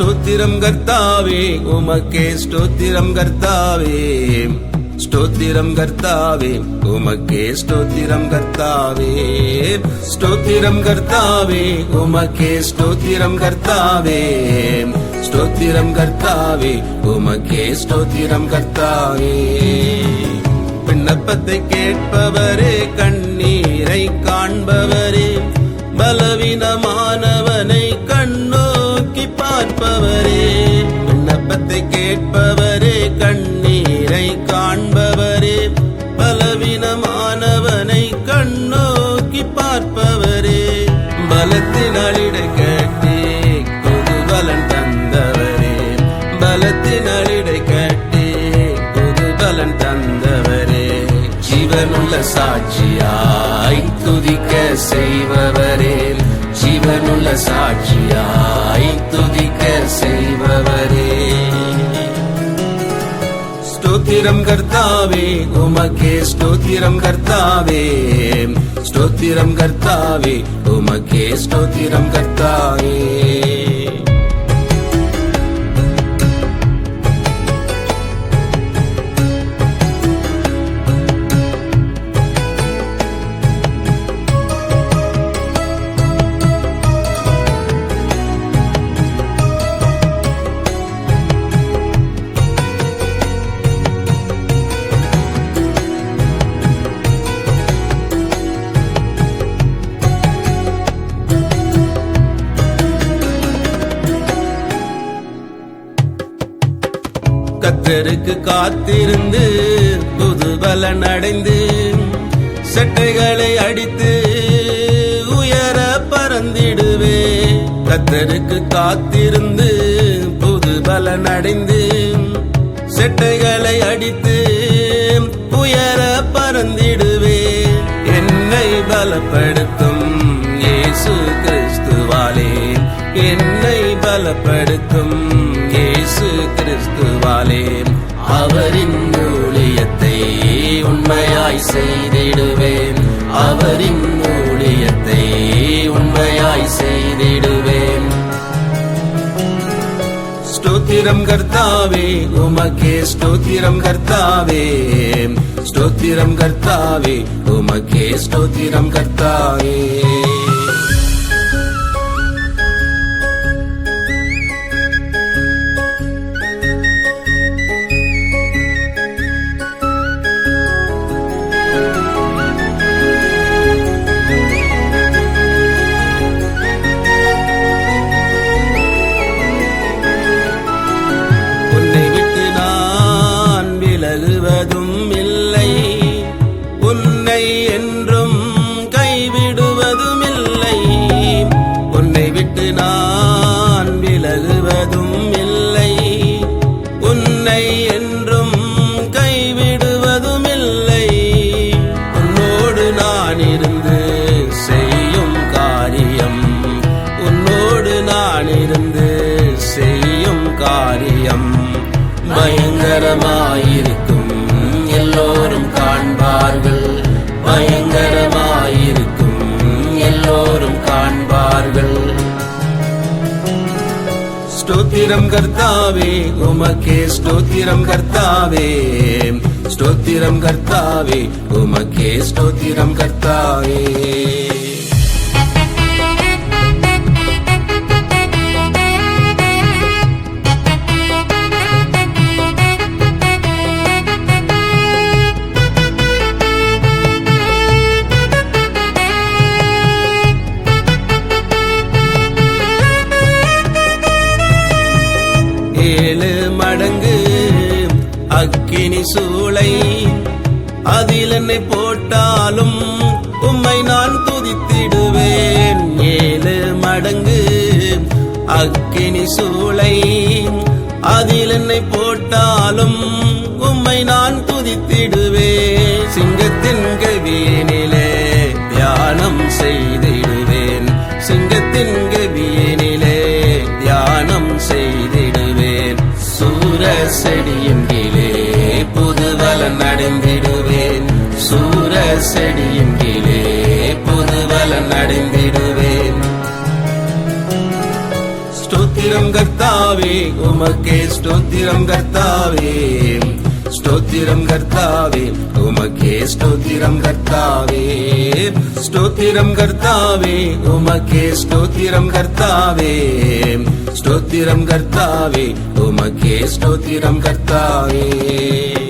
ஸ்தோத்திரம் கர்த்தாவே உமக்கே ஸ்தோத்திரம் கர்த்தாவே. ஸ்தோத்திரம் கர்த்தாவே உமக்கே ஸ்தோத்திரம் கர்த்தாவே. ஸ்தோத்திரம் கர்த்தாவே உமக்கே ஸ்தோத்திரம் கர்த்தாவே. ஸ்தோத்திரம் கர்த்தாவே உமக்கே ஸ்தோத்திரம் கர்த்தாவே. விண்ணப்பத்தை கேட்பவரே கண்ணீரை காண்பவரே பலவீனமா பார்ப்பவரே விண்ணப்பத்தை கேட்பவரே கண்ணீரை காண்பவரே பலவீனமானவனை கண்ணோக்கி பார்ப்பவரே. பலத்தினாலிடை கேட்டே பலன் தந்தவரே. பலத்தினாலிடை கேட்டே பலன் தந்தவரே. ஜீவனுள்ள சாட்சியாய் துதிக்க செய்பவரே. ஜீவனுள்ள சாட்சியாய் துதிக்க செய்பவரே. ஸ்தோத்திரம் கர்த்தாவே உமக்கே ஸ்தோத்திரம் கர்த்தாவே. ஸ்தோத்திரம் கர்த்தாவே உமக்கே ஸ்தோத்திரம் கர்த்தாவே. கத்தருக்கு காத்திருந்து புது பலன் அடைந்து செட்டைகளை அடித்து உயர பறந்திடுவே. கத்தருக்கு காத்திருந்து புது பலன் அடைந்து செட்டைகளை அடித்து உயர பறந்திடுவே. என்னை பலப்படுத்தும் இயேசு கிறிஸ்துவாலே. என்னை பலப்படு செய்திடுவேன். அவரின் ஊழியத்தை உண்மையாய் செய்திடுவேன். ஸ்தோத்திரம் கர்த்தாவே உமக்கே ஸ்தோத்திரம் கர்த்தாவே. ஸ்தோத்திரம் கர்த்தாவே உமக்கே ஸ்தோத்திரம் கர்த்தாவே. பயங்கரமாயிருக்கும். எல்லோரும் காண்பார்கள். பயங்கரமாயிருக்கும். எல்லோரும் காண்பார்கள். ஸ்தோத்திரம் கர்த்தாவே உமக்கே ஸ்தோத்திரம் கர்த்தாவே. ஸ்தோத்திரம் கர்த்தாவே உமக்கே ஸ்தோத்திரம் கர்த்தாவே. ஏழு மடங்கு அக்கினி சூளை. அதில் என்னை போட்டாலும் உம்மை நான் துதித்திடுவேன். ஏழு மடங்கு அக்கினி சூளை. அதில் என்னை போட்டாலும் உம்மை நான் துதித்திடுவேன். சிங்கத்தின் கவியினிலே செடியின் கீழே புதுவலன் நடந்திடுவேன். சூர செடியின் கீழே புதுவலன் நடந்திடுவேன். ஸ்தோத்திரம் கர்த்தாவே கர்த்தாவே உமக்கே ஸ்தோத்திரம் கர்த்தாவே. ஸ்தோத்திரம் கர்த்தாவே உமக்கே ஸ்தோத்திரம் கர்த்தாவே. ஸ்தோத்திரம் கர்த்தாவே உமக்கே ஸ்தோத்திரம் கர்த்தாவே. ஸ்தோத்திரம் கர்த்தாவே உமக்கே ஸ்தோத்திரம் கர்த்தாவே.